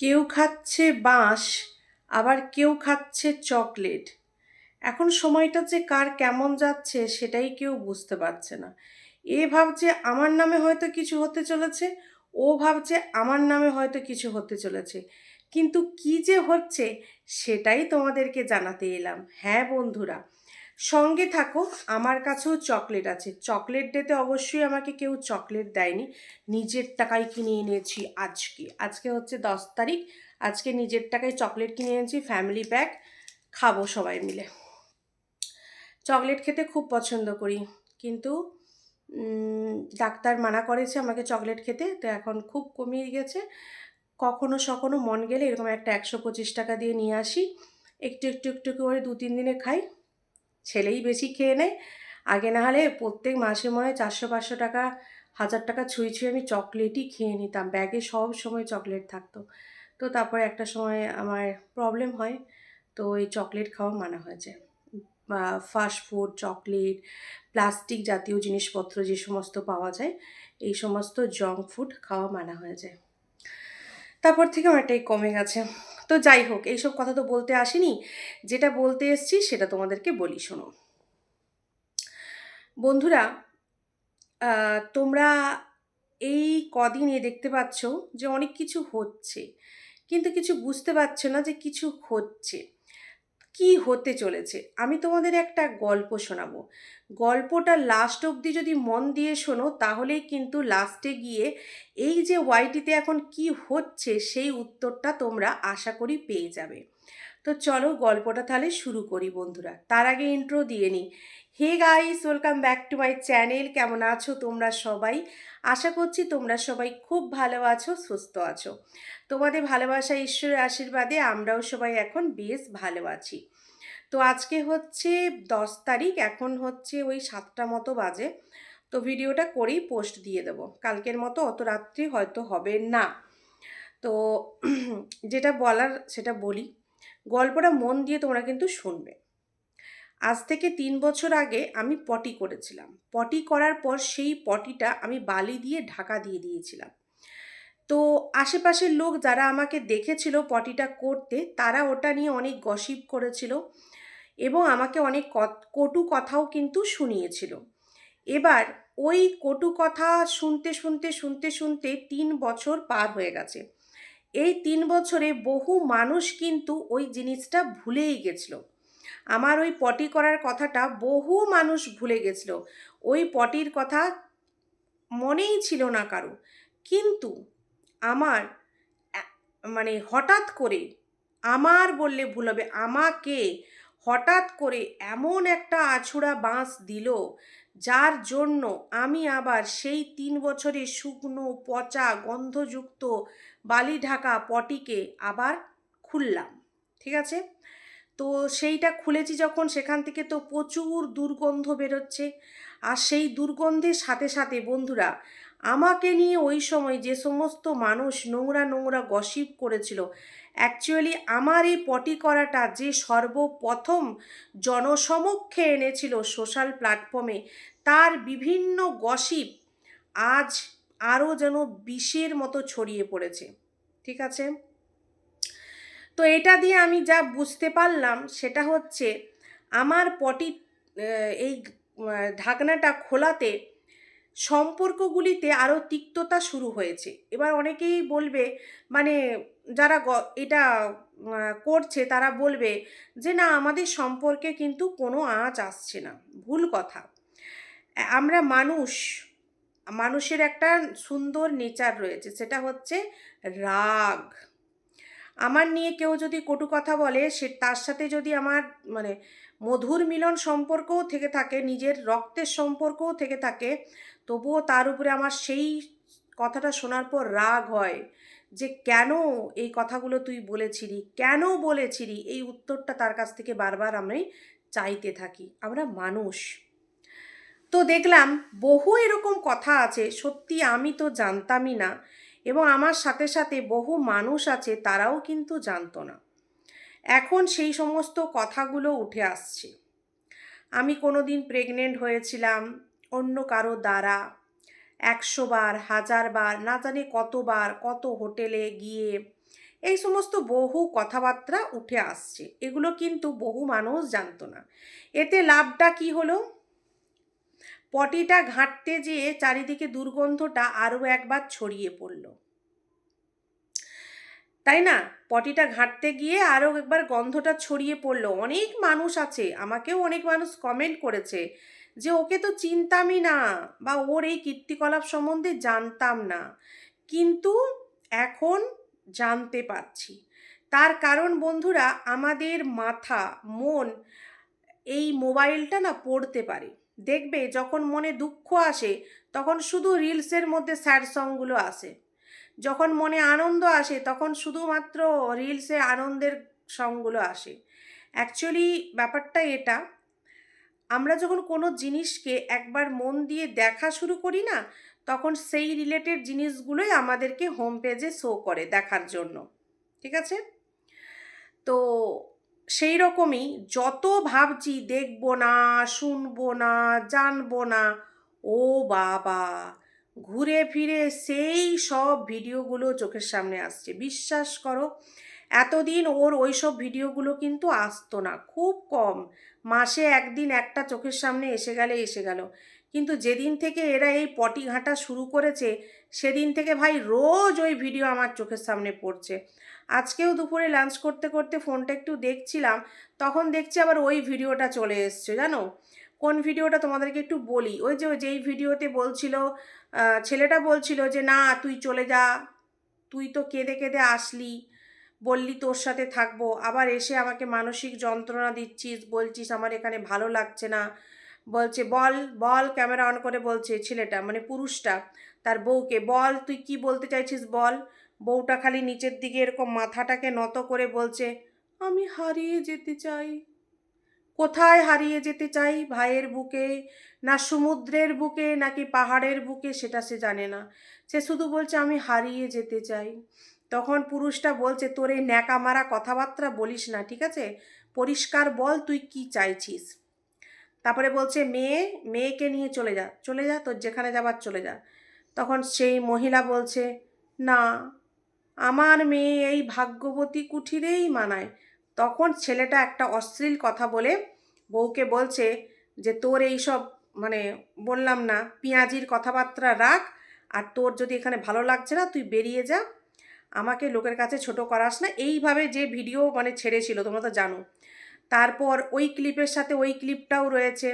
কেউ খাচ্ছে বাঁশ, আবার কেউ খাচ্ছে চকলেট। এখন সময়টা যে কার কেমন যাচ্ছে সেটাই কেউ বুঝতে পারছে না। এ ভাবছে আমার নামে হয়তো কিছু হতে চলেছে, ও ভাবছে আমার নামে হয়তো কিছু হতে চলেছে। কিন্তু কি যে হচ্ছে সেটাই তোমাদেরকে জানাতে এলাম। হ্যাঁ বন্ধুরা সঙ্গে থাকো আমার কাছেও চকলেট আছে। চকলেট ডেতে অবশ্যই আমাকে কেউ চকলেট দেয়নি। নিজের টাকায় কিনে এনেছি আজকে। আজকে হচ্ছে দশ তারিখ। আজকে নিজের টাকায় চকলেট কিনে এনেছি ফ্যামিলি প্যাক খাব সবাই মিলে। চকলেট খেতে খুব পছন্দ করি। কিন্তু ডাক্তার মানা করেছে আমাকে চকলেট খেতে। তো এখন খুব কমিয়ে গেছে। কখনো সখনো মন গেলে এরকম একটা একশো পঁচিশ টাকা দিয়ে নিয়ে আসি। একটু একটু একটু করে দু তিন দিনে খাই। ছেলেই বেশি খেয়ে নেয়। আগে না হলে প্রত্যেক মাসে মনে হয় চারশো, পাঁচশো টাকা, হাজার টাকা ছুঁয়ে ছুঁয়ে আমি চকলেটই খেয়ে নিতাম। ব্যাগে সব সময় চকলেট থাকতো। তো তারপরে একটা সময় আমার প্রবলেম হয়, তো এই চকলেট খাওয়া মানা হয়েছে। ফাস্ট ফুড চকলেট প্লাস্টিক জাতীয় জিনিসপত্র যে সমস্ত পাওয়া যায়, এই সমস্ত জঙ্ক ফুড খাওয়া মানা হয়ে যায় তারপর থেকে অনেকটাই কমে গেছে। তো যাই হোক, এইসব কথা তো বলতে আসিনি। যেটা বলতে এসছি সেটা তোমাদেরকে বলি, শোনো। বন্ধুরা তোমরা এই কদিনে দেখতে পাচ্ছ যে অনেক কিছু হচ্ছে। কিন্তু কিছু বুঝতে পারছ না যে কিছু হচ্ছে। কি হতে চলেছে? আমি তোমাদের একটা গল্প শোনাবো। গল্পটা লাস্ট অবধি যদি মন দিয়ে শোনো, তাহলেই কিন্তু লাস্টে গিয়ে এই যে ওয়াইটিতে এখন কি হচ্ছে, সেই উত্তরটা তোমরা আশা করি পেয়ে যাবে। তো চলো গল্পটা তাহলে শুরু করি বন্ধুরা। তার আগে ইন্ট্রো দিয়ে নিই। Hey guys, welcome back to my channel. কেমন আছো তোমরা সবাই? আশা করছি তোমরা সবাই খুব ভালো আছো, সুস্থ আছো। তোমাদের ভালোবাসা, ঈশ্বরের আশীর্বাদে আমরাও সবাই এখন বেশ ভালো আছি। তো আজকে হচ্ছে দশ তারিখ, এখন হচ্ছে ওই সাতটা মতো বাজে। তো ভিডিওটা করেই পোস্ট দিয়ে দেবো। কালকের মতো অত রাত্রি হয়তো হবে না। তো যেটা বলার, সেটা বলি। গল্পটা মন দিয়ে তোমরা কিন্তু শুনবে। আজ থেকে তিন বছর আগে আমি পটি করেছিলাম। পটি করার পর সেই পটিটা আমি বালি দিয়ে ঢাকা দিয়ে দিয়েছিলাম। তো আশেপাশের লোক যারা আমাকে দেখেছিল পটিটা করতে, তারা ওটা নিয়ে অনেক গসিপ করেছিল এবং আমাকে অনেক কটু কথাও কিন্তু শুনিয়েছিল। এবার ওই কটু কথা শুনতে শুনতে শুনতে শুনতে তিন বছর পার হয়ে গেছে। এই তিন বছরে বহু মানুষ কিন্তু ওই জিনিসটা ভুলেই গেছিল। আমার ওই পটি করার কথাটা বহু মানুষ ভুলে গেছিল। ওই পটির কথা মনেই ছিল না কারও। কিন্তু আমার মানে হঠাৎ করে আমার বললে ভুল হবে, আমাকে হঠাৎ করে এমন একটা আছুড়া বাঁশ দিল, যার জন্য আমি আবার সেই তিন বছরের শুকনো, পচা, গন্ধযুক্ত বালি ঢাকা পটিকে আবার খুললাম। ঠিক আছে? তো সেইটা খুলেছি যখন, সেখান থেকে তো প্রচুর দুর্গন্ধ বেরোচ্ছে। আর সেই দুর্গন্ধের সাথে সাথে বন্ধুরা, আমাকে নিয়ে ওই সময় যে সমস্ত মানুষ নোংরা নোংরা গসিপ করেছিল অ্যাকচুয়ালি আমার এই পটি করাটা যে সর্বপ্রথম জনসমক্ষে এনেছিল সোশ্যাল প্ল্যাটফর্মে তার বিভিন্ন গসিপ আজ আরও যেন বিষের মতো ছড়িয়ে পড়েছে। ঠিক আছে? তো এটা দিয়ে আমি যা বুঝতে পারলাম সেটা হচ্ছে আমার পটি এই ঢাকনাটা খোলাতে সম্পর্কগুলিতে আরও তিক্ততা শুরু হয়েছে। এবার অনেকেই বলবে মানে যারা এটা করছে তারা বলবে যে না, আমাদের সম্পর্কে কিন্তু কোনো আঁচ আসছে না। ভুল কথা। আমরা মানুষ, মানুষের একটা সুন্দর নেচার রয়েছে, সেটা হচ্ছে রাগ। আমার নিয়ে কেউ যদি কটু কথা বলে, সে তার সাথে যদি আমার মানে মধুর মিলন সম্পর্কও থেকে থাকে, নিজের রক্তের সম্পর্কও থেকে থাকে, তবুও তার উপরে আমার সেই কথাটা শোনার পর রাগ হয় যে, কেন এই কথাগুলো তুই বলেছিলি? কেন বলেছিলি? এই উত্তরটা তার কাছ থেকে বারবার আমি চাইতে থাকি। আমরা মানুষ। তো দেখলাম বহু এরকম কথা আছে, সত্যি আমি তো জানতামই না। এবং আমার সাথে সাথে বহু মানুষ আছে তারাও কিন্তু জানতো না। এখন সেই সমস্ত কথাগুলো উঠে আসছে। আমি কোনো দিন প্রেগনেন্ট হয়েছিলাম, অন্য কারও দ্বারা, একশো বার, হাজার বার, না জানি কতবার, কত হোটেলে গিয়ে, এই সমস্ত বহু কথাবার্তা উঠে আসছে। এগুলো কিন্তু বহু মানুষ জানতো না। এতে লাভটা কি হলো? পটিটা ঘাঁটতে যেয়ে চারিদিকে দুর্গন্ধটা আরও একবার ছড়িয়ে পড়ল। তাই না? পটিটা ঘাঁটতে গিয়ে আরও একবার গন্ধটা ছড়িয়ে পড়ল। অনেক মানুষ আছে, আমাকেও অনেক মানুষ কমেন্ট করেছে যে, ওকে তো চিনতামই না বা ওর এই কীর্তিকলাপ সম্বন্ধে জানতাম না। কিন্তু এখন জানতে পারছি। তার কারণ বন্ধুরা, আমাদের মাথা, মন এই মোবাইলটা না পড়তে পারে। দেখবে যখন মনে দুঃখ আসে, তখন শুধু রিলসের মধ্যে স্যাড সংগুলো আসে। যখন মনে আনন্দ আসে, তখন শুধুমাত্র রিলসে আনন্দের সংগুলো আসে। অ্যাকচুয়ালি ব্যাপারটা এটা, আমরা যখন কোনো জিনিসকে একবার মন দিয়ে দেখা শুরু করি না, তখন সেই রিলেটেড জিনিসগুলোই আমাদেরকে হোম পেজে শো করে দেখার জন্য। ঠিক আছে? তো সেই রকমই যত ভাবছি দেখব না, শুনব না, জানব না, ও বাবা, ঘুরে ফিরে সেই সব ভিডিওগুলো চোখের সামনে আসছে। বিশ্বাস করো, এতদিন ওর ওই সব ভিডিওগুলো কিন্তু আসতো না, খুব কম। মাসে একদিন একটা চোখের সামনে এসে গেলে এসে গেল। কিন্তু যেদিন থেকে এরা এই পটি ঘাঁটা শুরু করেছে, সেদিন থেকে ভাই রোজ ওই ভিডিও আমার চোখের সামনে পড়ছে। আজকেও দুপুরে লাঞ্চ করতে করতে ফোনটা একটু দেখছিলাম, তখন দেখছি আবার ওই ভিডিওটা চলে এসছে, জানো? কোন ভিডিওটা তোমাদেরকে একটু বলি? ওই যে যেই ভিডিওতে বলছিল ছেলেটা বলছিল যে, না, তুই চলে যা, তুই তো কেঁদে কেঁদে আসলি, বললি তোর সাথে থাকব, আবার এসে আমাকে মানসিক যন্ত্রণা দিচ্ছিস, বলছিস আমার এখানে ভালো লাগছে না। বলছে, বল বল। ক্যামেরা অন করে বলছে ছেলেটা মানে পুরুষটা, তার বউকে, বল, তুই কি বলতে চাইছিস বল? বউটা খালি নিচের দিকে এরকম মাথাটাকে নত করে বলছে, আমি হারিয়ে যেতে চাই। কোথায় হারিয়ে যেতে চাই? ভাইয়ের বুকে। না সমুদ্রের বুকে, নাকি পাহাড়ের বুকে? সেটা সে জানে না। সে শুধু বলছে, আমি হারিয়ে যেতে চাই। তখন পুরুষটা বলছে, তোর এই ন্যাকা মারা কথাবার্তা বলিস না, ঠিক আছে? পরিষ্কার বল, তুই কি চাইছিস? তারপরে বলছে, মেয়ে, মেয়েকে নিয়ে চলে যা চলে যা, তোর যেখানে যাবার চলে যা। তখন সেই মহিলা বলছে, না আমার মেয়ে এই ভাগ্যবতী কুঠিরেই মানায়। তখন ছেলেটা একটা অশ্লীল কথা বলে বউকে বলছে যে, তোর এই সব মানে বললাম না, পেঁয়াজির কথাবার্তা রাখ, আর তোর যদি এখানে ভালো লাগছে না, তুই বেরিয়ে যা। আমাকে লোকের কাছে ছোট করাস না। এইভাবে যে ভিডিও মানে ছেড়েছিল, তোমরা তো জানো। তারপর ওই ক্লিপের সাথে ওই ক্লিপটাও রয়েছে।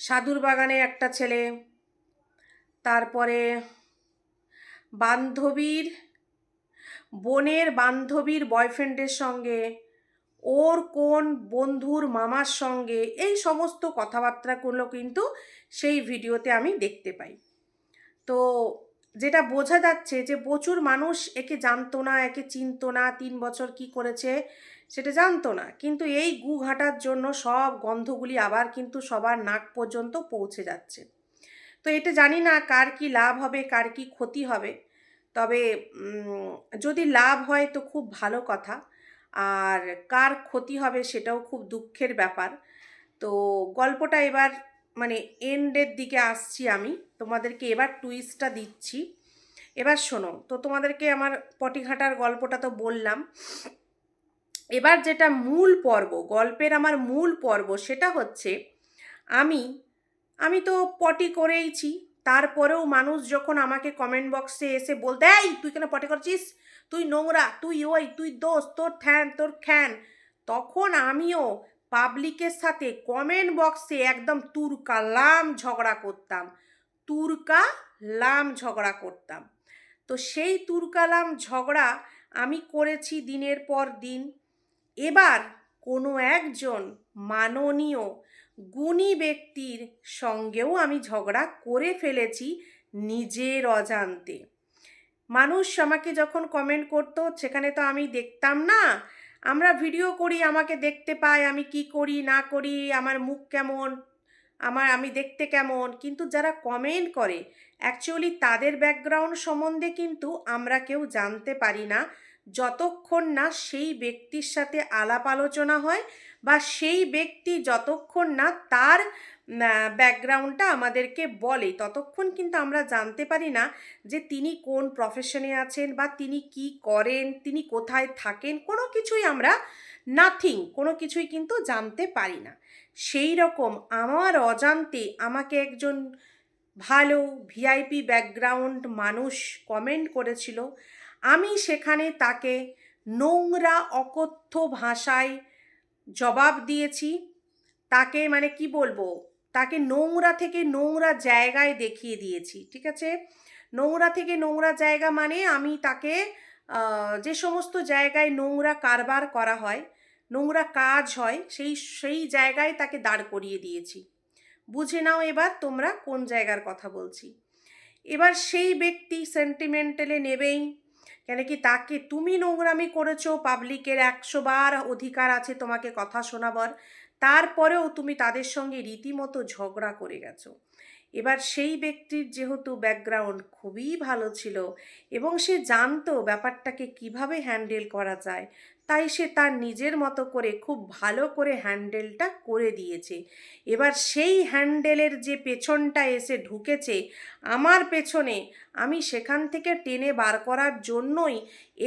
সাধুর বাগানে একটা ছেলে, তারপরে বান্ধবীর, বোনের বান্ধবীর বয়ফ্রেন্ডের সঙ্গে, ওর কোন বন্ধুর মামার সঙ্গে, এই সমস্ত কথাবার্তাগুলো কিন্তু সেই ভিডিওতে আমি দেখতে পাই। তো যেটা বোঝা যাচ্ছে যে প্রচুর মানুষ একে জানতো না, একে চিনতো না, তিন বছর কি করেছে সেটা জানতো না। কিন্তু এই গু ঘাটার জন্য সব গন্ধগুলি আবার কিন্তু সবার নাক পর্যন্ত পৌঁছে যাচ্ছে। তো এটা জানি না কার কি লাভ হবে, কার কি ক্ষতি হবে। তবে যদি লাভ হয় তো খুব ভালো কথা। আর কার ক্ষতি হবে সেটাও খুব দুঃখের ব্যাপার। তো গল্পটা এবার মানে এন্ডের দিকে আসছি আমি। তোমাদেরকে এবার টুইস্টটা দিচ্ছি। এবার শোনো, তো তোমাদেরকে আমার পটিঘাটার গল্পটা তো বললাম। এবার যেটা মূল পর্ব, গল্পের আমার মূল পর্ব সেটা হচ্ছে, আমি আমি তো পটি করেইছি। তারপরেও মানুষ যখন আমাকে কমেন্ট বক্সে এসে বলতে, এই, তুই কেন পটি করছিস? তুই নোংরা, তুই ওই, তুই দোষ, তোর থ্যান তোর খ্যান। তখন আমিও পাবলিকের সাথে কমেন্ট বক্সে একদম তুরকা লাম ঝগড়া করতাম। তুরকা লাম ঝগড়া করতাম। তো সেই তুরকালাম, ঝগড়া আমি করেছি দিনের পর দিন। এবার কোনো একজন মাননীয় গুণী ব্যক্তির সঙ্গেও আমি ঝগড়া করে ফেলেছি নিজের অজান্তে। মানুষ আমাকে যখন কমেন্ট করতো, সেখানে তো আমি দেখতাম না। আমরা ভিডিও করি, আমাকে দেখতে পায়, আমি কি করি, না করি, আমার মুখ কেমন, আমার, আমি দেখতে কেমন? কিন্তু যারা কমেন্ট করে অ্যাকচুয়ালি তাদের ব্যাকগ্রাউন্ড সম্বন্ধে কিন্তু আমরা কেউ জানতে পারি না। যতক্ষণ না সেই ব্যক্তির সাথে আলাপ আলোচনা হয় বা সেই ব্যক্তি যতক্ষণ না তার ব্যাকগ্রাউন্ডটা আমাদেরকে বলে, ততক্ষণ কিন্তু আমরা জানতে পারি না যে তিনি কোন প্রফেশনে আছেন বা তিনি কি করেন, তিনি কোথায় থাকেন, কোনো কিছুই আমরা নাথিং কোনো কিছুই কিন্তু জানতে পারি না। সেই রকম আমার অজান্তে আমাকে একজন ভালো ভিআইপি ব্যাকগ্রাউন্ড মানুষ কমেন্ট করেছিল। আমি সেখানে তাকে নোংরা, অকথ্য ভাষায় জবাব দিয়েছি। তাকে মানে কি বলব? তাকে নোংরা থেকে নোংরা জায়গায় দেখিয়ে দিয়েছি, ঠিক আছে? নোংরা থেকে নোংরা জায়গা মানে আমি তাকে যে সমস্ত জায়গায় নোংরা কারবার করা হয়, নোংরা কাজ হয়, সেই সেই জায়গায় তাকে দাঁড় করিয়ে দিয়েছি। বুঝে নাও এবার তোমরা কোন জায়গার কথা বলছি। এবার সেই ব্যক্তি সেন্টিমেন্টালে নেবেই। কেন কি তাকে তুমি নোংরামি করেছ? পাবলিকের একশো বার অধিকার আছে তোমাকে কথা শোনাবার। তারপরেও তুমি তাদের সঙ্গে রীতিমতো ঝগড়া করে গেছো। এবার সেই ব্যক্তির যেহেতু ব্যাকগ্রাউন্ড খুবই ভালো ছিল এবং সে জানতো ব্যাপারটাকে কীভাবে হ্যান্ডেল করা যায় তাই সে তার নিজের মতো করে খুব ভালো করে হ্যান্ডেলটা করে দিয়েছে। এবার সেই হ্যান্ডেলের যে পেছনটা এসে ঢুকেছে, আমার পেছনে আমি সেখান থেকে টেনে বার করার জন্যই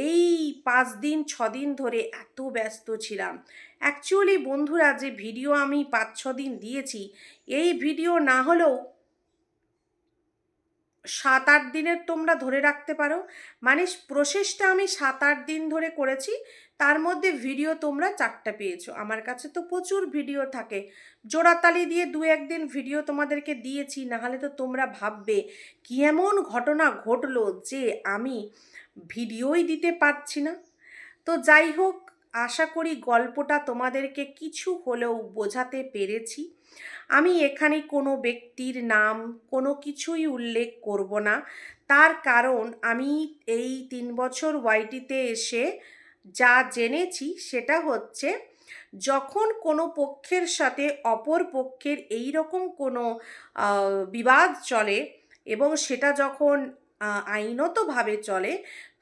এই পাঁচ দিন, ছ দিন ধরে এত ব্যস্ত ছিলাম। অ্যাকচুয়ালি বন্ধুরা, যে ভিডিও আমি পাঁচ, ছ দিন দিয়েছি, এই ভিডিও না হলেও সাত আট দিনের তোমরা ধরে রাখতে পারো। মানে প্রসেসটা আমি সাত আট দিন ধরে করেছি, তার মধ্যে ভিডিও তোমরা চারটা পেয়েছ। আমার কাছে তো প্রচুর ভিডিও থাকে। জোড়াতালি দিয়ে দু একদিন ভিডিও তোমাদেরকে দিয়েছি, নাহলে তো তোমরা ভাববে, কি এমন ঘটনা ঘটলো যে আমি ভিডিওই দিতে পারছি না? তো যাই হোক, আশা করি গল্পটা তোমাদেরকে কিছু হলেও বোঝাতে পেরেছি। আমি এখানে কোনো ব্যক্তির নাম, কোনো কিছুই উল্লেখ করব না। তার কারণ, আমি এই তিন বছর ওয়াইটিতে এসে যা জেনেছি সেটা হচ্ছে, যখন কোনো পক্ষের সাথে অপর পক্ষের এই রকম কোনো বিবাদ চলে এবং সেটা যখন আইনতভাবে চলে,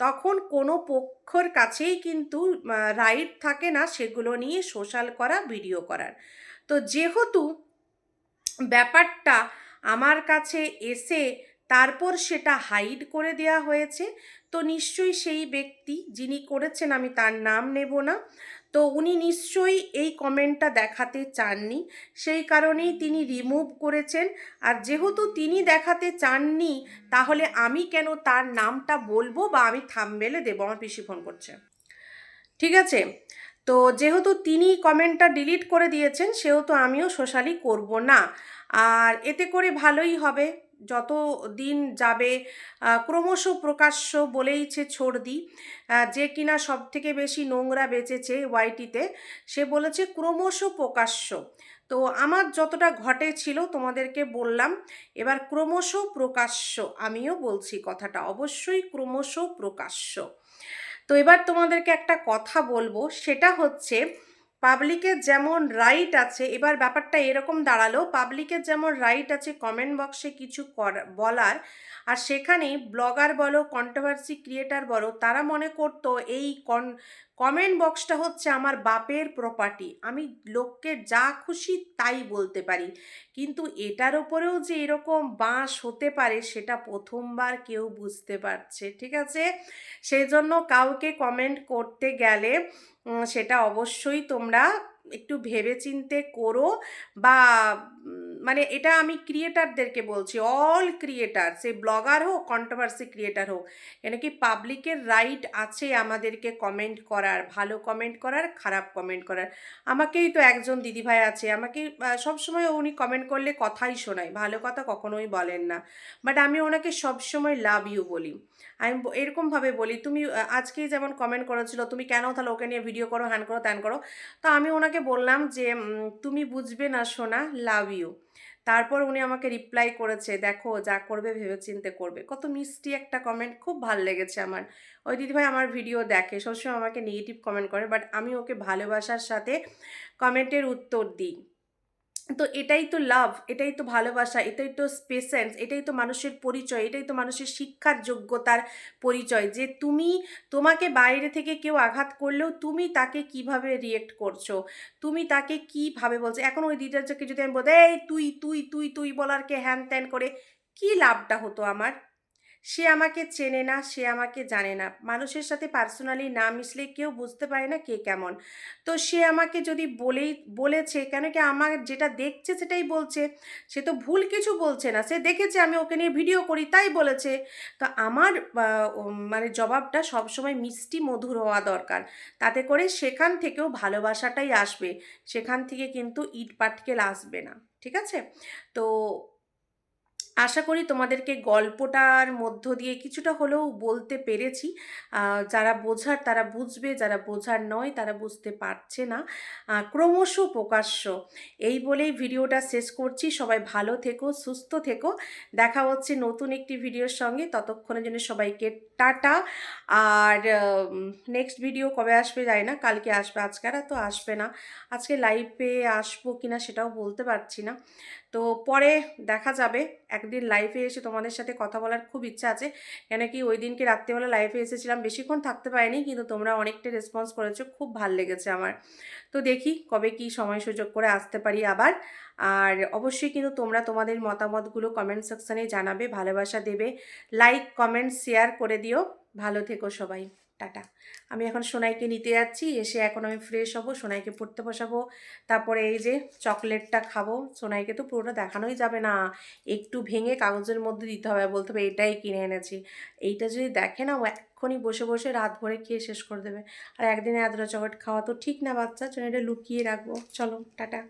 তখন কোনো পক্ষর কাছেই কিন্তু রাইট থাকে না সেগুলো নিয়ে সোশ্যাল করা, ভিডিও করার। তো যেহেতু ব্যাপারটা আমার কাছে এসে তারপর সেটা হাইড করে দেওয়া হয়েছে। তো নিশ্চয়ই সেই ব্যক্তি যিনি করেছেন, আমি তার নাম নেব না। তো উনি নিশ্চয়ই এই কমেন্টটা দেখাতে চাননি। সেই কারণেই তিনি রিমুভ করেছেন। আর যেহেতু তিনি দেখাতে চাননি, তাহলে আমি কেন তার নামটা বলব বা আমি থামবেলে দেবো? আমার পিসি ফোন করছে। ঠিক আছে? তো যেহেতু তিনি কমেন্টটা ডিলিট করে দিয়েছেন সেহেতু আমিও সোশ্যালি করব না। আর এতে করে ভালোই হবে। যত দিন যাবে ক্রমশ প্রকাশ্য বলেইছে আহ, যে কিনা সব থেকে বেশি নোংরা বেঁচেছে ওয়াইটিতে সে বলেছে ক্রমশ প্রকাশ্য। তো আমার যতটা ঘটে ছিল তোমাদেরকে বললাম এবার ক্রমশ প্রকাশ্য। আমিও বলছি কথাটা অবশ্যই ক্রমশ প্রকাশ্য। তো এবার তোমাদেরকে একটা কথা বলব, সেটা হচ্ছে পাবলিকের যেমন রাইট আছে, এবার ব্যাপারটা এরকম দাঁড়াল পাবলিকের যেমন রাইট আছে কমেন্ট বক্সে কিছু বলার আর সেখানে ব্লগার বলো কন্ট্রোভার্সি ক্রিয়েটার বলো, তারা মনে করতো এই কন কমেন্ট বক্সটা হচ্ছে আমার বাপের প্রপার্টি আমি লোককে যা খুশি তাই বলতে পারি। কিন্তু এটার ওপরেও যে এরকম বাঁশ হতে পারে, সেটা প্রথমবার কেউ বুঝতে পারছে, ঠিক আছে? সেই জন্য কাউকে কমেন্ট করতে গেলে সেটা অবশ্যই তোমরা একটু ভেবেচিন্তে করো বা মানে এটা আমি ক্রিয়েটারদেরকে বলছি, অল ক্রিয়েটার, সে ব্লগার হোক কন্ট্রোভার্সি ক্রিয়েটার হোক, কেন কি পাবলিকের রাইট আছে আমাদেরকে কমেন্ট করার, ভালো কমেন্ট করার, খারাপ কমেন্ট করার। আমাকেই তো একজন দিদিভাই আছে, আমাকে সবসময় উনি কমেন্ট করলে কথাই শোনায়, ভালো কথা কখনোই বলেন না। বাট আমি ওনাকে সবসময় লাভ ইউ বলি। আমি এরকমভাবে বলি, তুমি আজকেই যেমন কমেন্ট করেছিল, তুমি কেন তাহলে ওকে নিয়ে ভিডিও করো হ্যান করো, ত্যান করো? তো আমি ওনাকে বললাম যে তুমি বুঝবে না সোনা লাভ ইউ তারপর উনি আমাকে রিপ্লাই করেছে, দেখো, যা করবে ভেবেচিন্তে করবে। কত মিষ্টি একটা কমেন্ট খুব ভালো লেগেছে আমার। ওই দিদিভাই আমার ভিডিও দেখে, সবসময় আমাকে নেগেটিভ কমেন্ট করে বাট আমি ওকে ভালোবাসার সাথে কমেন্টের উত্তর দিই। তো এটাই তো লাভ, এটাই তো ভালোবাসা, এটাই তো পেশেন্স, এটাই তো মানুষের পরিচয়, এটাই তো মানুষের শিক্ষার যোগ্যতার পরিচয়। যে তুমি তোমাকে বাইরে থেকে কেউ আঘাত করলেও তুমি তাকে কীভাবে রিয়েক্ট করছ? তুমি তাকে কীভাবে বলছো? এখন ওই দিদারকে যদি আমি বলতে এই তুই তুই তুই তুই বলার কে হ্যান ত্যান করে, কি লাভটা হতো আমার? সে আমাকে চেনে না, সে আমাকে জানে না। মানুষের সাথে পার্সোনালি না মিশলে কেউ বুঝতে পারে না কে কেমন। তো সে আমাকে যদি বলেই, বলেছে, কেন কি আমার যেটা দেখছে সেটাই বলছে। সে তো ভুল কিছু বলছে না। সে দেখেছে আমি ওকে নিয়ে ভিডিও করি, তাই বলেছে। তো আমার মানে জবাবটা সবসময় মিষ্টি, মধুর হওয়া দরকার। তাতে করে সেখান থেকেও ভালোবাসাটাই আসবে। সেখান থেকে কিন্তু ইট পাটকেল আসবে না। ঠিক আছে? তো আশা করি তোমাদেরকে গল্পটার মধ্য দিয়ে কিছুটা হলেও বলতে পেরেছি। যারা বোঝার তারা বুঝবে, যারা বোঝার নয় তারা বুঝতে পারছে না। ক্রমশ প্রকাশ্য। এই বলেই ভিডিওটা শেষ করছি। সবাই ভালো থেকো, সুস্থ থেকো। দেখা হচ্ছে নতুন একটি ভিডিওর সঙ্গে। ততক্ষণের জন্য সবাইকে টাটা। আর নেক্সট ভিডিও কবে আসবে যায় না। কালকে আসবে, আজকে আর তো আসবে না। আজকে লাইভে আসব কিনা সেটাও বলতে পারছি না। তো পরে দেখা যাবে, একদিন লাইভে এসে তোমাদের সাথে কথা বলার খুব ইচ্ছা আছে। কেন কি ওই দিনকে রাত্রিবেলা লাইভে এসেছিলাম, বেশিক্ষণ থাকতে পারিনি, কিন্তু তোমরা অনেকটা রেসপন্স করেছ, খুব ভালো লেগেছে আমার। তো দেখি কবে কি সময় সুযোগ করে আসতে পারি আবার। আর অবশ্যই কিন্তু তোমরা তোমাদের মতামতগুলো কমেন্ট সেকশানে জানাবে, ভালোবাসা দেবে। লাইক কমেন্ট শেয়ার করে দিও। ভালো থেকো সবাই। টাটা। আমি এখন সোনাইকে নিতে যাচ্ছি, এসে এখন আমি ফ্রেশ হব, সোনাইকে পড়তে বসাবো। তারপরে এই যে চকলেটটা খাব, সোনাইকে তো পুরোটা দেখানোই যাবে না। একটু ভেঙে কাগজের মধ্যে দিতে হবে বলতে হবে এটাই কিনে এনেছি। এইটা যদি দেখে না ও এক্ষুনি বসে বসে রাত ভরে খেয়ে শেষ করে দেবে। আর একদিনে এতটা চকলেট খাওয়া তো ঠিক না বাচ্চা জন্য এটা লুকিয়ে রাখব। চলো, টাটা।